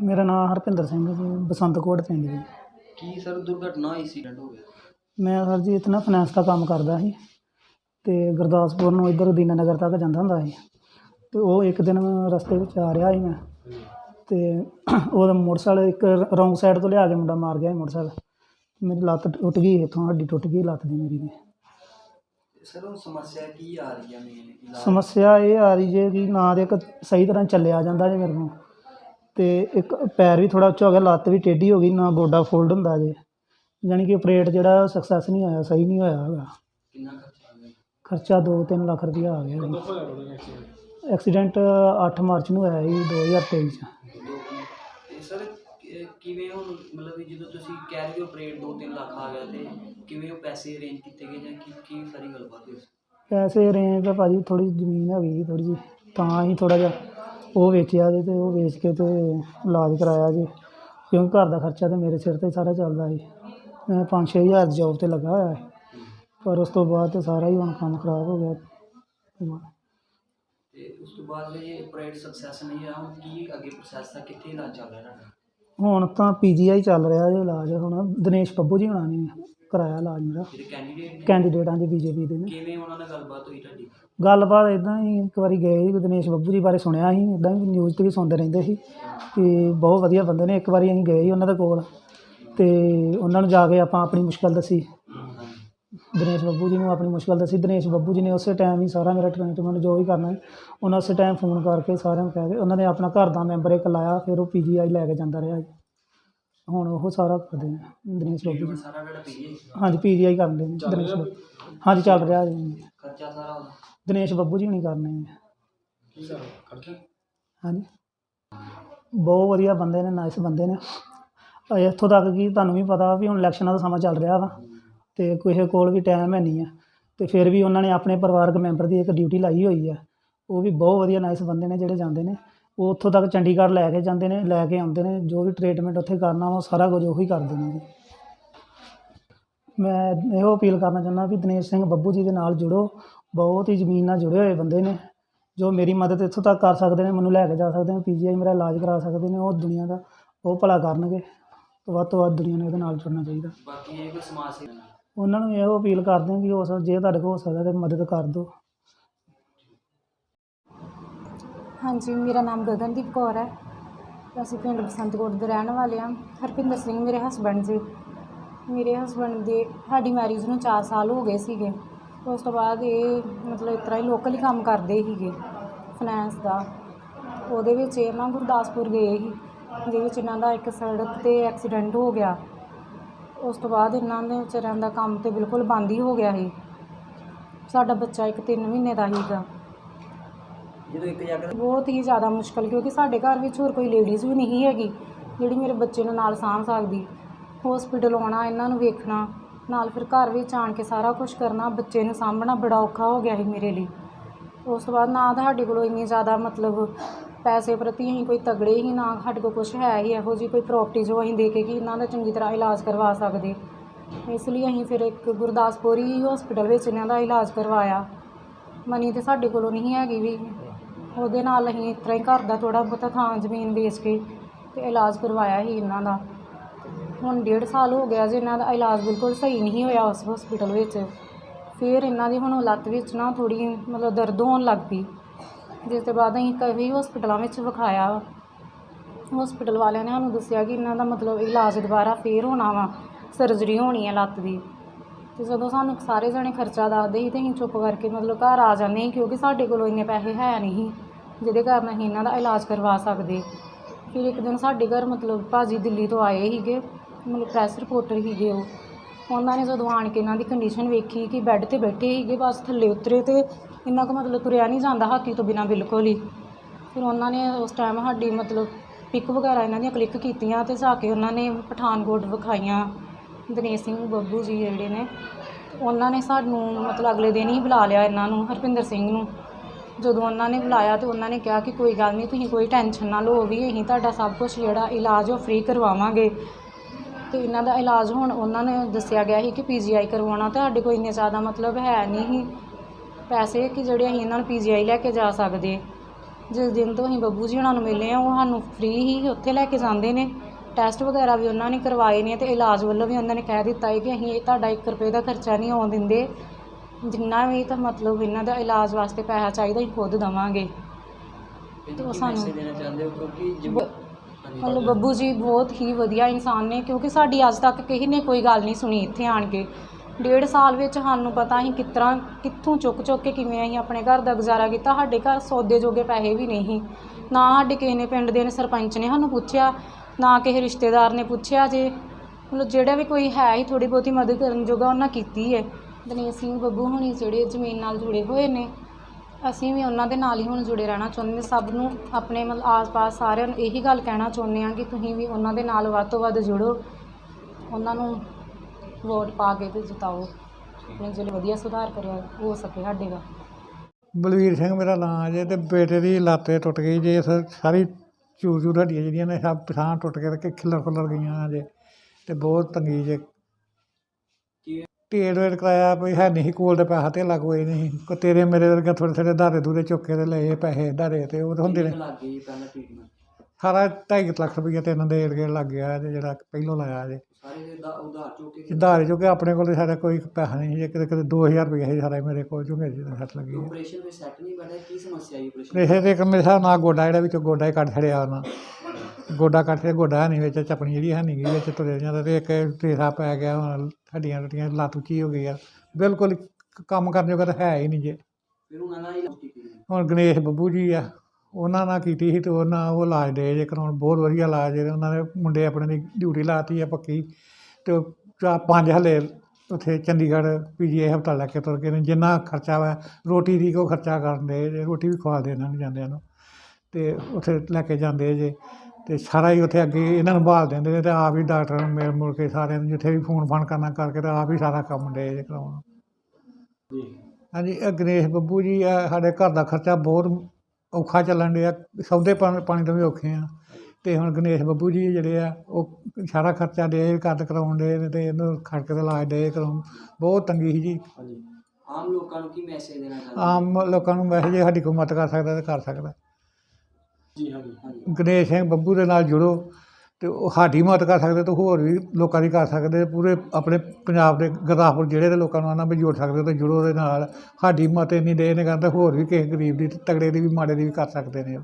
ਮੇਰਾ ਨਾਮ ਹਰਪਿੰਦਰ ਸਿੰਘ ਜੀ ਬਸੰਤਕੋਟ ਪਿੰਡ ਜੀ। ਕੀ ਸਰ ਦੁਰਘਟਨਾ ਐਕਸੀਡੈਂਟ ਹੋ ਗਿਆ। ਮੈਂ ਸਰ ਜੀ ਇੱਥੇ ਨਾ ਫਾਈਨੈਂਸ ਦਾ ਕੰਮ ਕਰਦਾ ਸੀ ਅਤੇ ਗੁਰਦਾਸਪੁਰ ਨੂੰ ਇੱਧਰ ਦੀਨਾਨਗਰ ਤੱਕ ਜਾਂਦਾ ਹੁੰਦਾ ਸੀ। ਅਤੇ ਉਹ ਇੱਕ ਦਿਨ ਰਸਤੇ ਵਿੱਚ ਆ ਰਿਹਾ ਸੀ ਮੈਂ। ਅਤੇ ਉਹਦਾ ਮੋਟਰਸਾਈਕਲ ਇੱਕ ਰੌਂਗ ਸਾਈਡ ਤੋਂ ਲਿਆ ਕੇ ਮੁੰਡਾ ਮਾਰ ਗਿਆ ਸੀ ਮੋਟਰਸਾਈਕਲ। ਮੇਰੀ ਲੱਤ ਟੁੱਟ ਗਈ ਇੱਥੋਂ ਹੱਡੀ ਟੁੱਟ ਗਈ ਲੱਤ ਦੀ ਮੇਰੀ ਦੀ ਸਰ ਉਹ ਸਮੱਸਿਆ ਕੀ ਆ ਰਹੀ ਹੈ ਮੇਨ ਸਮੱਸਿਆ ਇਹ ਆ ਰਹੀ ਜੇ ਕਿ ਨਾ ਤੇ ਇੱਕ ਸਹੀ ਤਰ੍ਹਾਂ ਚੱਲਿਆ ਜਾਂਦਾ ਜੇ ਮੇਰੇ ਨੂੰ ਅਤੇ ਇੱਕ ਪੈਰ ਵੀ ਥੋੜ੍ਹਾ ਉੱਚਾ ਹੋ ਗਿਆ ਲੱਤ ਵੀ ਟੇਢੀ ਹੋ ਗਈ ਨਾ ਗੋਡਾ ਫੋਲਡ ਹੁੰਦਾ ਜੇ। ਯਾਨੀ ਕਿ ਆਪਰੇਟ ਜਿਹੜਾ ਸਕਸੈਸ ਨਹੀਂ ਹੋਇਆ ਸਹੀ ਨਹੀਂ ਹੋਇਆ ਹੈਗਾ। ਕਿੰਨਾ ਖਰਚਾ ਆ ਗਿਆ? ਖਰਚਾ 2-3 ਲੱਖ ਰੁਪਇਆ ਆ ਗਿਆ ਜੀ। ਐਕਸੀਡੈਂਟ 8 ਮਾਰਚ ਨੂੰ ਹੋਇਆ ਜੀ 2023 ਚ। ਤੇ ਸਰ ਕਿਵੇਂ ਹੁਣ ਮਤਲਬ ਵੀ ਜਦੋਂ ਤੁਸੀਂ ਕਹਿ ਰਹੇ ਹੋ ਆਪਰੇਟ 2-3 ਲੱਖ ਆ ਗਿਆ ਤੇ ਕਿਵੇਂ ਉਹ ਪੈਸੇ ਅਰੇਂਜ ਕੀਤੇ ਗਏ ਜਾਂ ਕੀ ਕੀ ਸਾਰੀ ਗੱਲਬਾਤ ਹੋਈ? ਪੈਸੇ ਰੇਂਜ ਦਾ ਭਾਜੀ ਥੋੜੀ ਜ਼ਮੀਨ ਹੈਗੀ ਥੋੜੀ ਜੀ ਤਾਂ ਹੀ ਥੋੜਾ ਜਿਹਾ ਉਹ ਵੇਚਿਆ ਜੀ ਤੇ ਉਹ ਵੇਚ ਕੇ ਤੇ ਇਲਾਜ ਕਰਾਇਆ ਜੀ। ਕਿਉਂਕਿ ਘਰ ਦਾ ਖਰਚਾ ਤੇ ਮੇਰੇ ਸਿਰ ਤੇ ਸਾਰਾ ਚੱਲਦਾ ਸੀ। ਮੈਂ 5-6 ਹਜ਼ਾਰ ਜੋਬ ਤੇ ਲੱਗਾ ਹੋਇਆ ਸੀ। ਪਰ ਉਸ ਤੋਂ ਬਾਅਦ ਤੇ ਸਾਰਾ ਹੀ ਹੁਣ ਕੰਮ ਖਰਾਬ ਹੋ ਗਿਆ। ਤੇ ਉਸ ਤੋਂ ਬਾਅਦ ਜੇ ਆਪਰੇਟ ਸਕਸੈਸ ਨਹੀਂ ਆ। ਹੁਣ ਕੀ ਅੱਗੇ ਪ੍ਰੋਸੈਸ ਆ? ਕਿੱਥੇ ਇਲਾਜ ਚੱਲ ਰਿਹਾ ਤੁਹਾਡਾ? ਹੁਣ ਤਾਂ ਪੀਜੀਆਈ ਚੱਲ ਰਿਹਾ ਜੀ ਇਲਾਜ। ਹੁਣ ਦਿਨੇਸ਼ ਬੱਬੂ ਜੀ ਹੁਣਾਂ ਨੇ ਕਰਾਇਆ ਇਲਾਜ ਮੇਰਾ। ਜਿਹੜੇ ਕੈਂਡੀਡੇਟ ਕੈਂਡੀਡੇਟਾਂ ਦੀ ਬੀਜੇਪੀ ਦੇ ਨੇ। ਕਿਵੇਂ ਉਹਨਾਂ ਨਾਲ ਗੱਲਬਾਤ ਹੋਈ ਤੁਹਾਡੀ? ਗੱਲਬਾਤ ਇਦਾਂ ਹੀ ਇੱਕ ਵਾਰੀ ਗਏ ਸੀ ਦਿਨੇਸ਼ ਬੱਬੂ ਜੀ ਬਾਰੇ ਸੁਣਿਆ ਸੀ ਇਦਾਂ ਵੀ ਨਿਊਜ਼ ਤੇ ਵੀ ਸੁਣਦੇ ਰਹਿੰਦੇ ਸੀ ਕਿ ਬਹੁਤ ਵਧੀਆ ਬੰਦੇ ਨੇ ਇੱਕ ਵਾਰੀ ਅਸੀਂ ਗਏ ਸੀ ਉਹਨਾਂ ਦੇ ਕੋਲ ਤੇ ਉਹਨਾਂ ਨੂੰ ਜਾ ਕੇ ਆਪਾਂ ਆਪਣੀ ਮੁਸ਼ਕਲ ਦੱਸੀ। ਦਿਨੇਸ਼ ਬੱਬੂ ਜੀ ਨੂੰ ਆਪਣੀ ਮੁਸ਼ਕਲ ਦੱਸੀ। ਦਿਨੇਸ਼ ਬੱਬੂ ਜੀ ਨੇ ਉਸੇ ਟਾਈਮ ਹੀ ਸਾਰਾ ਮੇਰਾ ਟ੍ਰੀਟਮੈਂਟ ਜੋ ਵੀ ਕਰਨਾ ਉਹਨਾਂ ਉਸੇ ਟਾਈਮ ਫੋਨ ਕਰਕੇ ਸਾਰਿਆਂ ਨੂੰ ਕਹਿ ਕੇ ਉਹਨਾਂ ਨੇ ਆਪਣਾ ਘਰ ਦਾ ਮੈਂਬਰ ਇੱਕ ਲਾਇਆ ਫਿਰ ਉਹ ਪੀਜੀਆਈ ਲੈ ਕੇ ਜਾਂਦਾ ਰਿਹਾ ਜੀ। ਹੁਣ ਉਹ ਸਾਰਾ ਕਰਦੇ ਨੇ ਦਿਨੇਸ਼ ਬੱਬੂ ਜੀ। ਹਾਂਜੀ ਪੀਜੀਆਈ ਕਰਦੇ ਨੇ ਦਿਨੇਸ਼ ਬੱਬੂ ਹਾਂਜੀ ਚੱਲ ਰਿਹਾ ਜੀ। ਖਰਚਾ ਸਾਰਾ ਉਹਦਾ? ਦਿਨੇਸ਼ ਬੱਬੂ ਜੀ ਹੁਣੀ ਕਰਨੇ ਨੇ ਕੀ ਹਾਂਜੀ। ਬਹੁਤ ਵਧੀਆ ਬੰਦੇ ਨੇ ਨਾਈਸ ਬੰਦੇ ਨੇ। ਅਹ ਇੱਥੋਂ ਤੱਕ ਕਿ ਤੁਹਾਨੂੰ ਵੀ ਪਤਾ ਵੀ ਹੁਣ ਇਲੈਕਸ਼ਨਾਂ ਦਾ ਸਮਾਂ ਚੱਲ ਰਿਹਾ ਵਾ ਤੇ ਕਿਸੇ ਕੋਲ ਵੀ ਟਾਈਮ ਹੈ ਨਹੀਂ ਹੈ ਤੇ ਫਿਰ ਵੀ ਉਹਨਾਂ ਨੇ ਆਪਣੇ ਪਰਿਵਾਰਕ ਮੈਂਬਰ ਦੀ ਇੱਕ ਡਿਊਟੀ ਲਾਈ ਹੋਈ ਹੈ ਉਹ ਵੀ ਬਹੁਤ ਵਧੀਆ ਨਾਈਸ ਬੰਦੇ ਨੇ ਜਿਹੜੇ ਜਾਂਦੇ ਨੇ। ਉਹ ਉੱਥੋਂ ਤੱਕ ਚੰਡੀਗੜ੍ਹ ਲੈ ਕੇ ਜਾਂਦੇ ਨੇ ਲੈ ਕੇ ਆਉਂਦੇ ਨੇ। ਜੋ ਵੀ ਟ੍ਰੀਟਮੈਂਟ ਉੱਥੇ ਕਰਨਾ ਉਹ ਸਾਰਾ ਕੁਝ ਉਹੀ ਕਰਦੇ ਨੇ ਜੀ। ਮੈਂ ਇਹੋ ਅਪੀਲ ਕਰਨਾ ਚਾਹੁੰਦਾ ਵੀ ਦਿਨੇਸ਼ ਸਿੰਘ ਬੱਬੂ ਜੀ ਦੇ ਨਾਲ ਜੁੜੋ। ਬਹੁਤ ਹੀ ਜ਼ਮੀਨ ਨਾਲ ਜੁੜੇ ਹੋਏ ਬੰਦੇ ਨੇ ਜੋ ਮੇਰੀ ਮਦਦ ਇੱਥੋਂ ਤੱਕ ਕਰ ਸਕਦੇ ਨੇ ਮੈਨੂੰ ਲੈ ਕੇ ਜਾ ਸਕਦੇ ਨੇ ਪੀਜੀਆਈ ਮੇਰਾ ਇਲਾਜ ਕਰਾ ਸਕਦੇ ਨੇ ਉਹ ਦੁਨੀਆ ਦਾ ਉਹ ਭਲਾ ਕਰਨਗੇ। ਤੇ ਵੱਧ ਤੋਂ ਵੱਧ ਦੁਨੀਆ ਨੂੰ ਇਹਦੇ ਨਾਲ ਜੁੜਨਾ ਚਾਹੀਦਾ। ਬਾਕੀ ਇਹ ਕੋਈ ਸਮਾਜ ਸੇਵਾ ਉਹਨਾਂ ਨੂੰ ਇਹੋ ਅਪੀਲ ਕਰਦੇ ਹਾਂ ਕਿ ਹੋ ਸਕ ਜੇ ਤੁਹਾਡੇ ਕੋਲ ਹੋ ਸਕਦਾ ਤਾਂ ਮਦਦ ਕਰ ਦਿਓ। ਹਾਂਜੀ ਮੇਰਾ ਨਾਮ ਗਗਨਦੀਪ ਕੌਰ ਹੈ। ਅਸੀਂ ਪਿੰਡ ਬਸੰਤਕੋਟ ਦੇ ਰਹਿਣ ਵਾਲੇ ਹਾਂ। ਹਰਪਿੰਦਰ ਸਿੰਘ ਮੇਰੇ ਹਸਬੰਡ ਜੀ। ਮੇਰੇ ਹਸਬੰਡ ਦੇ ਸਾਡੀ ਮੈਰਿਜ ਨੂੰ 4 ਸਾਲ ਹੋ ਗਏ ਸੀਗੇ। ਉਸ ਤੋਂ ਬਾਅਦ ਇਹ ਮਤਲਬ ਇਸ ਤਰ੍ਹਾਂ ਹੀ ਲੋਕਲ ਹੀ ਕੰਮ ਕਰਦੇ ਸੀਗੇ ਫਾਈਨੈਂਸ ਦਾ। ਉਹਦੇ ਵਿੱਚ ਇਹ ਨਾ ਗੁਰਦਾਸਪੁਰ ਗਏ ਸੀ ਜਿਹਦੇ ਵਿੱਚ ਇਹਨਾਂ ਦਾ ਇੱਕ ਸੜਕ ਤੇ ਐਕਸੀਡੈਂਟ ਹੋ ਗਿਆ। ਉਸ ਤੋਂ ਬਾਅਦ ਇਹਨਾਂ ਦੇ ਵਿਚਾਰਿਆਂ ਦਾ ਕੰਮ ਤੇ ਬਿਲਕੁਲ ਬੰਦ ਹੀ ਹੋ ਗਿਆ ਸੀ। ਸਾਡਾ ਬੱਚਾ ਇੱਕ 3 ਮਹੀਨੇ ਦਾ ਸੀਗਾ। ਜਦੋਂ ਇੱਕ ਜਗ੍ਹਾ ਬਹੁਤ ਹੀ ਜ਼ਿਆਦਾ ਮੁਸ਼ਕਲ ਕਿਉਂਕਿ ਸਾਡੇ ਘਰ ਵਿੱਚ ਹੋਰ ਕੋਈ ਲੇਡੀਜ਼ ਵੀ ਨਹੀਂ ਹੈਗੀ ਜਿਹੜੀ ਮੇਰੇ ਬੱਚੇ ਨੂੰ ਨਾਲ ਸਾਂਭ ਸਕਦੀ। ਹਸਪੀਟਲ ਆਉਣਾ ਇਹਨਾਂ ਨੂੰ ਵੇਖਣਾ ਨਾਲ ਫਿਰ ਘਰ ਵਿੱਚ ਆਣ ਕੇ ਸਾਰਾ ਕੁਝ ਕਰਨਾ, ਬੱਚੇ ਨੂੰ ਸਾਂਭਣਾ ਬੜਾ ਔਖਾ ਹੋ ਗਿਆ ਸੀ ਮੇਰੇ ਲਈ। ਉਸ ਤੋਂ ਬਾਅਦ ਨਾ ਤਾਂ ਸਾਡੇ ਕੋਲ ਇੰਨੀ ਜ਼ਿਆਦਾ ਮਤਲਬ ਪੈਸੇ ਪ੍ਰਤੀ ਅਸੀਂ ਕੋਈ ਤਗੜੇ ਹੀ ਨਾ, ਸਾਡੇ ਕੋਲ ਕੁਝ ਹੈ ਹੀ ਇਹੋ ਜਿਹੀ ਕੋਈ ਪ੍ਰੋਪਰਟੀ ਜੋ ਅਸੀਂ ਦੇ ਕੇ ਕਿ ਇਹਨਾਂ ਦਾ ਚੰਗੀ ਤਰ੍ਹਾਂ ਇਲਾਜ ਕਰਵਾ ਸਕਦੇ। ਇਸ ਲਈ ਅਸੀਂ ਫਿਰ ਇੱਕ ਗੁਰਦਾਸਪੁਰੀ ਹਸਪੀਟਲ ਵਿੱਚ ਇਹਨਾਂ ਦਾ ਇਲਾਜ ਕਰਵਾਇਆ। ਮਨੀ ਤੇ ਸਾਡੇ ਕੋਲੋਂ ਨਹੀਂ ਹੈਗੀ ਵੀ। ਉਹਦੇ ਨਾਲ ਅਸੀਂ ਇਸ ਤਰ੍ਹਾਂ ਹੀ ਘਰ ਦਾ ਥੋੜਾ ਬਹੁਤਾ ਥਾਂ ਜ਼ਮੀਨ ਵੇਚ ਕੇ ਤੇ ਇਲਾਜ ਕਰਵਾਇਆ ਸੀ ਇਹਨਾਂ ਦਾ। ਹੁਣ ਡੇਢ ਸਾਲ ਹੋ ਗਿਆ ਜੀ ਇਹਨਾਂ ਦਾ ਇਲਾਜ ਬਿਲਕੁਲ ਸਹੀ ਨਹੀਂ ਹੋਇਆ ਉਸ ਹਸਪੀਟਲ ਵਿੱਚ। ਫਿਰ ਇਹਨਾਂ ਦੀ ਹੁਣ ਲੱਤ ਵਿੱਚ ਨਾ ਥੋੜੀ ਮਤਲਬ ਦਰਦ ਹੋਣ ਲੱਗ ਪਈ। ਜਿਸ ਤੋਂ ਬਾਅਦ ਅਸੀਂ ਕਈ ਹਸਪੀਟਲਾਂ ਵਿੱਚ ਵਿਖਾਇਆ। ਹਸਪੀਟਲ ਵਾਲਿਆਂ ਨੇ ਸਾਨੂੰ ਦੱਸਿਆ ਕਿ ਇਹਨਾਂ ਦਾ ਮਤਲਬ ਇਲਾਜ ਦੁਬਾਰਾ ਫੇਰ ਹੋਣਾ ਵਾ ਸਰਜਰੀ ਹੋਣੀ ਹੈ ਲੱਤ ਦੀ। ਤੇ ਜਦੋਂ ਸਾਨੂੰ ਸਾਰੇ ਜਣੇ ਖਰਚਾ ਦੱਸਦੇ ਸੀ ਤੇ ਅਸੀਂ ਚੁੱਪ ਕਰਕੇ ਮਤਲਬ ਘਰ ਆ ਜਾਂਦੇ ਸੀ ਕਿਉਂਕਿ ਸਾਡੇ ਕੋਲ ਇੰਨੇ ਪੈਸੇ ਹੈ ਨਹੀਂ ਸੀ, ਜਿਹਦੇ ਕਾਰਨ ਅਸੀਂ ਇਹਨਾਂ ਦਾ ਇਲਾਜ ਕਰਵਾ ਸਕਦੇ। ਫਿਰ ਇੱਕ ਦਿਨ ਸਾਡੇ ਘਰ ਮਤਲਬ ਭਾਜੀ ਦਿੱਲੀ ਤੋਂ ਆਏ ਸੀਗੇ। ਮਤਲਬ ਪ੍ਰੈਸ ਰਿਪੋਰਟਰ ਸੀਗੇ ਉਹ। ਉਹਨਾਂ ਨੇ ਜਦੋਂ ਆਣ ਕੇ ਇਹਨਾਂ ਦੀ ਕੰਡੀਸ਼ਨ ਵੇਖੀ ਕਿ ਬੈੱਡ ਤੇ ਬੈਠੇ ਸੀਗੇ, ਬਸ ਥੱਲੇ ਉਤਰੇ ਤੇ ਇਹਨਾਂ ਕੁ ਮਤਲਬ ਤੁਰਿਆ ਨਹੀਂ ਜਾਂਦਾ ਹਾਕੀ ਤੋਂ ਬਿਨਾ ਬਿਲਕੁਲ ਹੀ। ਫਿਰ ਉਹਨਾਂ ਨੇ ਉਸ ਟਾਈਮ ਸਾਡੀ ਮਤਲਬ ਪਿਕ ਵਗੈਰਾ ਇਹਨਾਂ ਦੀਆਂ ਕਲਿੱਕ ਕੀਤੀਆਂ ਤੇ ਜਾ ਕੇ ਉਹਨਾਂ ਨੇ ਪਠਾਨਕੋਟ ਵਿਖਾਈਆਂ। ਦਿਨੇਸ਼ ਸਿੰਘ ਬੱਬੂ ਜੀ ਜਿਹੜੇ ਨੇ, ਉਹਨਾਂ ਨੇ ਸਾਨੂੰ ਮਤਲਬ ਅਗਲੇ ਦਿਨ ਹੀ ਬੁਲਾ ਲਿਆ ਇਹਨਾਂ ਨੂੰ, ਹਰਪਿੰਦਰ ਸਿੰਘ ਨੂੰ। ਜਦੋਂ ਉਹਨਾਂ ਨੇ ਬੁਲਾਇਆ ਤੇ ਉਹਨਾਂ ਨੇ ਕਿਹਾ ਕਿ ਕੋਈ ਗੱਲ ਨਹੀਂ, ਤੁਸੀਂ ਕੋਈ ਟੈਨਸ਼ਨ ਨਾ ਲਓ ਵੀ ਅਸੀਂ ਤੁਹਾਡਾ ਸਭ ਕੁਝ ਜਿਹੜਾ ਇਲਾਜ ਉਹ ਫ੍ਰੀ ਕਰਵਾਵਾਂਗੇ। ਤੇ ਇਹਨਾਂ ਦਾ ਇਲਾਜ ਹੁਣ ਉਹਨਾਂ ਨੇ ਦੱਸਿਆ ਗਿਆ ਸੀ ਕਿ ਪੀਜੀਆਈ ਕਰਵਾਉਣਾ, ਤੇ ਸਾਡੇ ਕੋਲ ਇੰਨੇ ਜ਼ਿਆਦਾ ਮਤਲਬ ਹੈ ਨਹੀਂ ਸੀ। ਪੈਸੇ ਕਿ ਜਿਹੜੇ ਅਸੀਂ ਇਹਨਾਂ ਨੂੰ ਪੀਜੀਆਈ ਲੈ ਕੇ ਜਾ ਸਕਦੇ। ਜਿਸ ਦਿਨ ਤੋਂ ਅਸੀਂ ਬੱਬੂ ਜੀ ਉਹਨਾਂ ਨੂੰ ਮਿਲੇ ਆ ਉਹ ਸਾਨੂੰ ਫ੍ਰੀ ਹੀ ਉੱਥੇ ਲੈ ਕੇ ਜਾਂਦੇ ਨੇ। ਟੈਸਟ ਵਗੈਰਾ ਵੀ ਉਹਨਾਂ ਨੇ ਕਰਵਾਏ ਨੇ ਤੇ ਇਲਾਜ ਵੱਲੋਂ ਵੀ ਉਹਨਾਂ ਨੇ ਕਹਿ ਦਿੱਤਾ ਹੈ ਕਿ ਅਸੀਂ ਇਹ ਤੁਹਾਡਾ 1 ਰੁਪਏ ਦਾ ਖਰਚਾ ਨਹੀਂ ਆਉਣ ਦਿੰਦੇ। ਜਿੰਨਾ ਵੀ ਤਾਂ ਮਤਲਬ ਇਹਨਾਂ ਦਾ ਇਲਾਜ ਵਾਸਤੇ ਪੈਸਾ ਚਾਹੀਦਾ, ਅਸੀਂ ਖੁਦ ਦੇਵਾਂਗੇ। ਇਹਨੂੰ ਉਹ ਸਾਨੂੰ- ਦੇਣਾ ਚਾਹੁੰਦੇ ਹੋ ਕਿਉਂਕਿ ਮਤਲਬ ਬੱਬੂ ਜੀ ਬਹੁਤ ਹੀ ਵਧੀਆ ਇਨਸਾਨ ਨੇ, ਕਿਉਂਕਿ ਸਾਡੀ ਅੱਜ ਤੱਕ ਕਿਸੇ ਨੇ ਕੋਈ ਗੱਲ ਨਹੀਂ ਸੁਣੀ ਇੱਥੇ ਆਣ ਕੇ। ਡੇਢ ਸਾਲ ਵਿੱਚ ਸਾਨੂੰ ਪਤਾ ਹੀ ਕਿਸ ਤਰ੍ਹਾਂ, ਕਿੱਥੋਂ ਚੁੱਕ ਚੁੱਕ ਕੇ ਕਿਵੇਂ ਅਸੀਂ ਆਪਣੇ ਘਰ ਦਾ ਗੁਜ਼ਾਰਾ ਕੀਤਾ, ਸਾਡੇ ਘਰ ਸੌਦੇ ਜੋਗੇ ਪੈਸੇ ਵੀ ਨਹੀਂ। ਨਾ ਸਾਡੇ ਕਿਸੇ ਨੇ ਪਿੰਡ ਦੇ ਨੇ ਸਰਪੰਚ ਨੇ ਸਾਨੂੰ ਪੁੱਛਿਆ, ਨਾ ਕਿਸੇ ਰਿਸ਼ਤੇਦਾਰ ਨੇ ਪੁੱਛਿਆ ਜੇ। ਮਤਲਬ ਜਿਹੜਾ ਵੀ ਕੋਈ ਹੈ ਹੀ ਥੋੜੀ ਬਹੁਤੀ ਮਦਦ ਕਰਨ ਜੋਗਾ ਉਹਨਾਂ ਕੀਤੀ ਹੈ। ਦਨੇਸ਼ ਸਿੰਘ ਬੱਬੂ ਹੁਣੀ ਜਿਹੜੇ ਜ਼ਮੀਨ ਨਾਲ ਜੁੜੇ ਹੋਏ ਨੇ ਅਸੀਂ ਵੀ ਉਹਨਾਂ ਦੇ ਨਾਲ ਹੀ ਹੁਣ ਜੁੜੇ ਰਹਿਣਾ ਚਾਹੁੰਦੇ ਹਾਂ। ਸਭ ਨੂੰ ਆਪਣੇ ਮਤਲਬ ਆਸ-ਪਾਸ ਸਾਰਿਆਂ ਨੂੰ ਇਹੀ ਗੱਲ ਕਹਿਣਾ ਚਾਹੁੰਦੇ ਹਾਂ ਕਿ ਤੁਸੀਂ ਵੀ ਉਹਨਾਂ ਦੇ ਨਾਲ ਵੱਧ ਤੋਂ ਵੱਧ ਜੁੜੋ। ਉਹਨਾਂ ਨੂੰ ਵੋਟ ਪਾ ਕੇ ਤੇ ਜਿਤਾਓ। ਆਪਣੇ ਜਿਹੜੇ ਵਧੀਆ ਸੁਧਾਰ ਕਰਿਆ ਹੋ ਸਕੇ ਸਾਡੇ ਦਾ। ਬਲਵੀਰ ਸਿੰਘ ਮੇਰਾ ਨਾਂ ਜੇ ਤੇ ਬੇਟੇ ਦੀ ਲਾਤੇ ਟੁੱਟ ਗਈ ਜੇ। ਸਾਰੀ ਚੂਰ ਚੂਰ ਹੱਡੀਆਂ ਜਿਹੜੀਆਂ ਨੇ ਸਭ ਪਛਾਣ ਟੁੱਟ ਕੇ ਤੇ ਖਿੱਲਰ ਖੁੱਲਰ ਗਈਆਂ ਜੇ। ਤੇ ਬਹੁਤ ਤੰਗੀ ਜੇ ਟੇਡ ਵੇਟ ਕਰਾਇਆ ਕੋਈ ਹੈ ਨਹੀਂ ਸੀ ਕੋਲ ਤੇ ਪੈਸਾ ਧੇਲਾ ਕੋਈ ਨਹੀਂ। ਕੋ ਤੇਰੇ ਮੇਰੇ ਵਰਗਾ ਥੋੜੇ ਥੋੜੇ ਧਾਰੇ ਦੂਰੇ ਚੁੱਕ ਕੇ ਤੇ ਲਏ ਪੈਸੇ ਧਾਰੇ ਤੇ ਉਹ ਤਾਂ ਹੁੰਦੇ ਨੇ। ਕਿੰਨੇ ਲੱਗ ਗਈ ਪਹਿਲਾਂ ਟ੍ਰੀਟਮੈਂਟ ਸਾਰਾ ਢਾਈ ਕੁ ਲੱਖ ਰੁਪਈਆ ਤੇ ਇਹਨਾਂ ਦੇ ਏੜ ਲੱਗ ਗਿਆ ਜੇ ਜਿਹੜਾ ਪਹਿਲੋਂ ਲਾਇਆ ਜੇ। ਸਾਰੇ ਦੇ ਦਾ ਉਧਾਰ ਚੁੱਕ ਕੇ ਧਾਰੇ ਚੁੱਕੇ ਆਪਣੇ ਕੋਲ ਸਾਡਾ ਕੋਈ ਪੈਸਾ ਨਹੀਂ ਜੇ ਕਿਤੇ ਕਿਤੇ 2000 ਰੁਪਈਆ ਸੀ ਸਾਰਾ ਮੇਰੇ ਕੋਲ ਜੀ ਸੱਟ ਲੱਗੀ। ਹੈ ਆਪਰੇਸ਼ਨ ਵਿੱਚ ਸੈੱਟ ਨਹੀਂ ਬੈਠਾ ਕੀ ਸਮੱਸਿਆ ਆਈ ਆਪਰੇਸ਼ਨ ਤੇ ਇੱਕ ਮੇਰੇ ਹਿਸਾਬ ਨਾਲ ਗੋਡਾ ਜਿਹੜਾ ਵਿੱਚੋਂ ਗੋਡਾ ਹੀ ਕੱਢ ਛੜਿਆ ਉਹਨਾਂ। ਗੋਡਾ ਕੱਢ ਕੇ ਗੋਡਾ ਹੈ ਨਹੀਂ ਵਿੱਚ ਚਪਣੀ ਜਿਹੜੀ ਹੈ ਨਹੀਂ ਗਈ ਵਿੱਚ ਤੁਰੇ ਜਾਂਦਾ ਤੇ ਇੱਕ ਟੇਸਾ ਪੈ ਗਿਆ ਹੁਣ ਹੱਡੀਆਂ ਟੁੱਟੀਆਂ ਲੱਤ ਉੱਚੀ ਹੋ ਗਈ ਆ। ਬਿਲਕੁਲ ਕੰਮ ਕਰਨ ਜੋਗਾ ਤਾਂ ਹੈ ਹੀ ਨਹੀਂ ਜੇ। ਹੁਣ ਗਣੇਸ਼ ਬੱਬੂ ਜੀ ਆ ਉਹਨਾਂ ਨਾਲ ਕੀਤੀ ਸੀ ਤੇ ਉਹਨਾਂ ਉਹ ਇਲਾਜ ਦੇ ਜੇ ਕਰਾਉਣ ਬਹੁਤ ਵਧੀਆ ਇਲਾਜ ਜਿਹੜੇ ਉਹਨਾਂ ਨੇ ਮੁੰਡੇ ਆਪਣੇ ਦੀ ਡਿਊਟੀ ਲਾਤੀ ਆ ਪੱਕੀ ਤੇ ਚਾਰ ਪੰਜ ਹਲੇ ਉੱਥੇ ਚੰਡੀਗੜ੍ਹ ਪੀਜੀਆਈ ਹਸਪਤਾਲ ਲੈ ਕੇ ਤੁਰ ਗਏ ਨੇ ਜਿੰਨਾ ਖਰਚਾ ਵਾ ਰੋਟੀ ਦੀ ਕੋ ਖਰਚਾ ਕਰਨ ਦੇ ਰੋਟੀ ਵੀ ਖਵਾ ਇਹਨਾਂ ਨੂੰ ਜਾਂਦਿਆਂ ਨੂੰ। ਤੇ ਉੱਥੇ ਲੈ ਕੇ ਜਾਂਦੇ ਜੇ। ਤੇ ਸਾਰਾ ਹੀ ਉੱਥੇ ਅੱਗੇ ਇਹਨਾਂ ਨੂੰ ਭਾਲ ਦਿੰਦੇ ਨੇ ਤੇ ਆਪ ਹੀ ਡਾਕਟਰ ਨੂੰ ਮਿਲ ਮੁਲ ਕੇ ਸਾਰਿਆਂ ਨੂੰ ਜਿੱਥੇ ਵੀ ਫੋਨ ਫਾਨ ਕਰਨਾ ਕਰਕੇ ਤੇ ਆਪ ਹੀ ਸਾਰਾ ਕੰਮ ਡੇ ਜੇ। ਕਰਾਉਣ ਹਾਂਜੀ ਇਹ ਗਣੇਸ਼ ਬੱਬੂ ਜੀ ਆ ਸਾਡੇ ਘਰ ਦਾ ਖਰਚਾ ਬਹੁਤ ਔਖਾ ਚੱਲਣ ਡਿਆ ਸੌਦੇ ਪਾਣੀ ਪਾਣੀ ਤੋਂ ਵੀ ਔਖੇ ਆ। ਤੇ ਹੁਣ ਗਣੇਸ਼ ਬੱਬੂ ਜੀ ਜਿਹੜੇ ਆ ਉਹ ਸਾਰਾ ਖਰਚਾ ਦੇ ਕੱਦ ਕਰਾਉਣ ਦੇ ਨੇ ਤੇ ਇਹਨੂੰ ਖਰਚ ਕੇ ਤੇ ਇਲਾਜ ਦੇ ਕਰਾਉਣ ਬਹੁਤ ਤੰਗੀ ਸੀ ਜੀ। ਹਾਂਜੀ। ਆਮ ਲੋਕਾਂ ਨੂੰ ਕੀ ਮੈਸੇਜ ਦੇਣਾ ਚਾਹੁੰਦੇ? ਆਮ ਲੋਕਾਂ ਨੂੰ ਵੈਸੇ ਜੇ ਸਾਡੀ ਕੋਈ ਮਦਦ ਕਰ ਸਕਦਾ ਤੇ ਕਰ ਸਕਦਾ। ਜੀ, ਹਾਂਜੀ ਹਾਂਜੀ ਗਣੇਸ਼ ਸਿੰਘ ਬੱਬੂ ਦੇ ਨਾਲ ਜੁੜੋ ਤੇ ਉਹ ਸਾਡੀ ਮਦਦ ਕਰ ਸਕਦੇ ਤੇ ਹੋਰ ਵੀ ਲੋਕਾਂ ਦੀ ਕਰ ਸਕਦੇ ਪੂਰੇ ਆਪਣੇ ਪੰਜਾਬ ਦੇ ਗੁਰਦਾਸਪੁਰ ਜ਼ਿਲ੍ਹੇ ਦੇ ਲੋਕਾਂ ਨੂੰ ਆਨਾ ਵੀ ਜੋੜ ਸਕਦੇ ਤੇ ਜੁੜੋ ਉਹਦੇ ਨਾਲ ਸਾਡੀ ਮਦਦ ਇੰਨੀ ਦੇ ਨੇ ਕਰਦੇ ਹੋਰ ਵੀ ਕਿਸੇ ਗਰੀਬ ਦੀ ਤਗੜੇ ਦੀ ਵੀ ਮਾੜੇ ਦੀ ਵੀ ਕਰ ਸਕਦੇ ਨੇ ਉਹ।